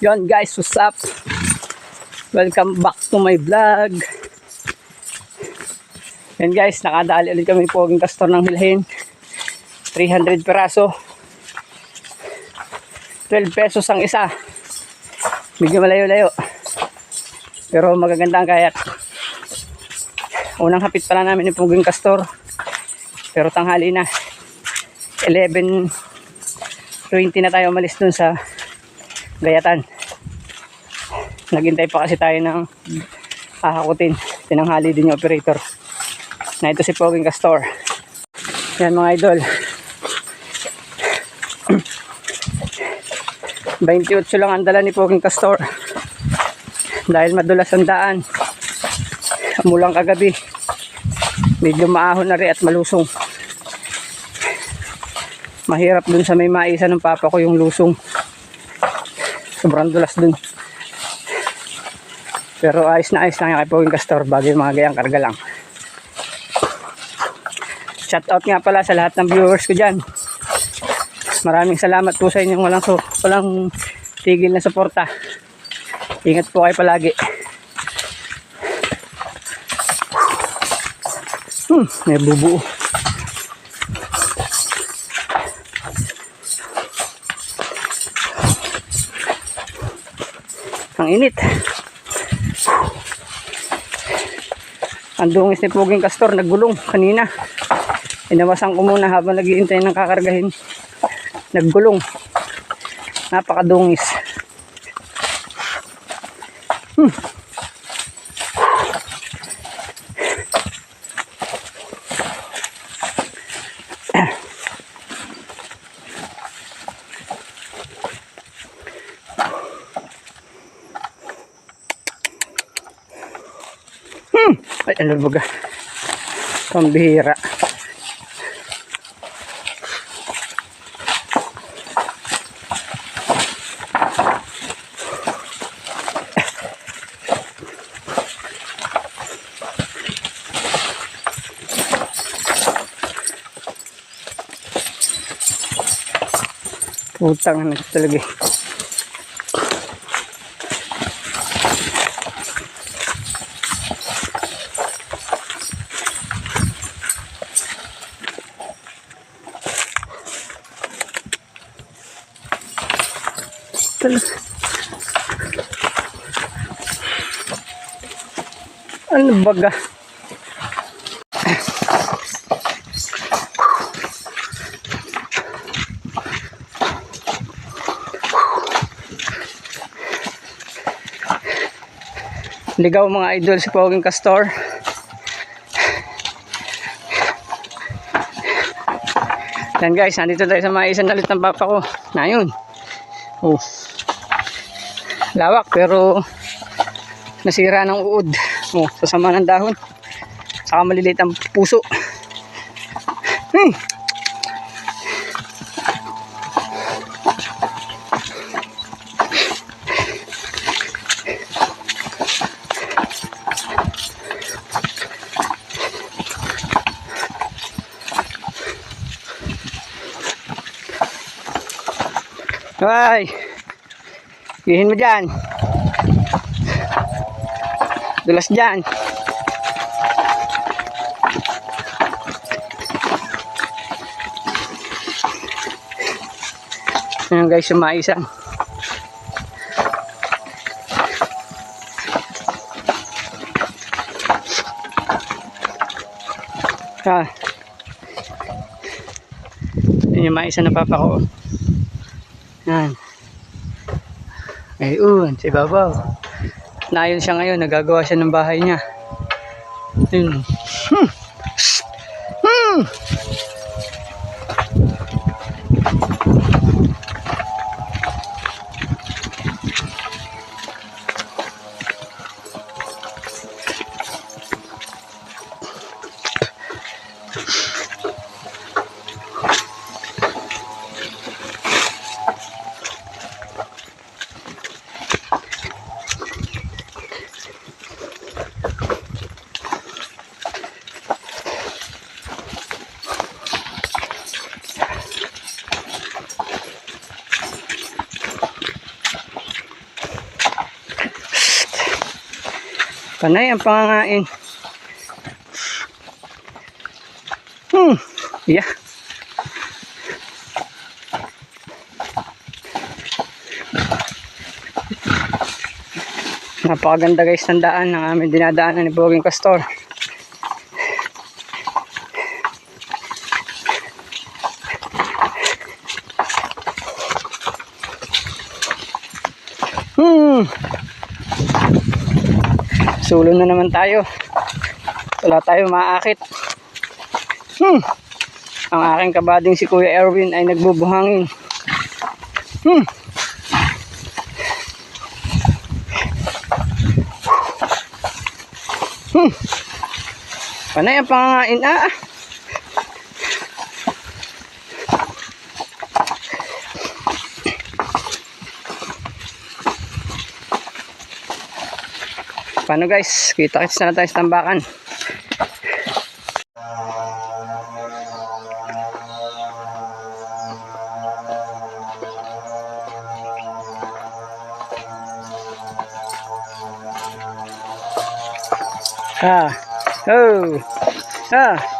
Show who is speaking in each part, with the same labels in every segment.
Speaker 1: Yon guys, what's up? Welcome back to my vlog. Yan guys, nakadali ulit kami poging kastor ng Hilhin. 300 peraso. 12 pesos ang isa. Medyo malayo-layo. Pero magaganda ang kayak. Unang hapit pala namin yung poging kastor. Pero tanghali na. 11.20 na tayo umalis dun sa Gayatan. Naghintay pa kasi tayo ng hahakutin. Tinanghali din yung operator. Na ito si Poging Castor. Yan mga idol. 28 lang ang dala ni Poging Castor. Dahil madulas ang daan. Mulang kagabi. Medyo maahon na rin at malusong. Mahirap dun sa may maisa ng papa ko yung lusong. Sobrang dulas dun. Pero ayos na ayos lang yung kay Poging Castor bago yung mga gayang karga lang. Shout out nga pala sa lahat ng viewers ko dyan. Maraming salamat po sa inyong walang, so, walang tigil na suporta. Ingat po kayo palagi. Hmm, may bubuo. Ang init. Ang dungis ni Puging Castor naggulong kanina. Inawasan ko muna habang naghihintay ng kakargahin. Naggulong. Napakadungis. Hmm. Ay, ano ba? Pambihira. Putang na talaga eh. Talaga. Ano baga? Ligaw mga idol si Poging Castor. Yan guys, nandito tayo sa mga isang nalit ng papa ko. Na yun. Oh. Lawak pero nasira ng uod. Oh, sasama ng dahon. Saka maliliit ang puso. Hmm. Ay. Gihin mo dyan. Dulas dyan. Ayan guys, yung maisang. Ah. Yan yung maisa na papa ko. Yan. Ayun, si Babaw. Nayon siya ngayon, nagagawa siya ng bahay niya. Yun. Hmm. Hmm. Panay ang pangangain. Hmm. Yeah. Napakaganda guys ng daan ng aming dinadaanan ni Boging Castor. Hmm. Sulo na naman tayo. Wala tayo maakit. Hmm. Ang aking kabading si Kuya Erwin ay nagbubuhangin. Hmm. Hmm. Panay ang pangangain ah. Paano guys? Kita-kits na lang tayo sa tambakan. Ah. Oh. Ah.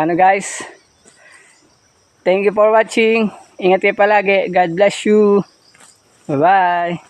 Speaker 1: Paano guys? Thank you for watching. Ingat kayo palagi. God bless you. Bye-bye.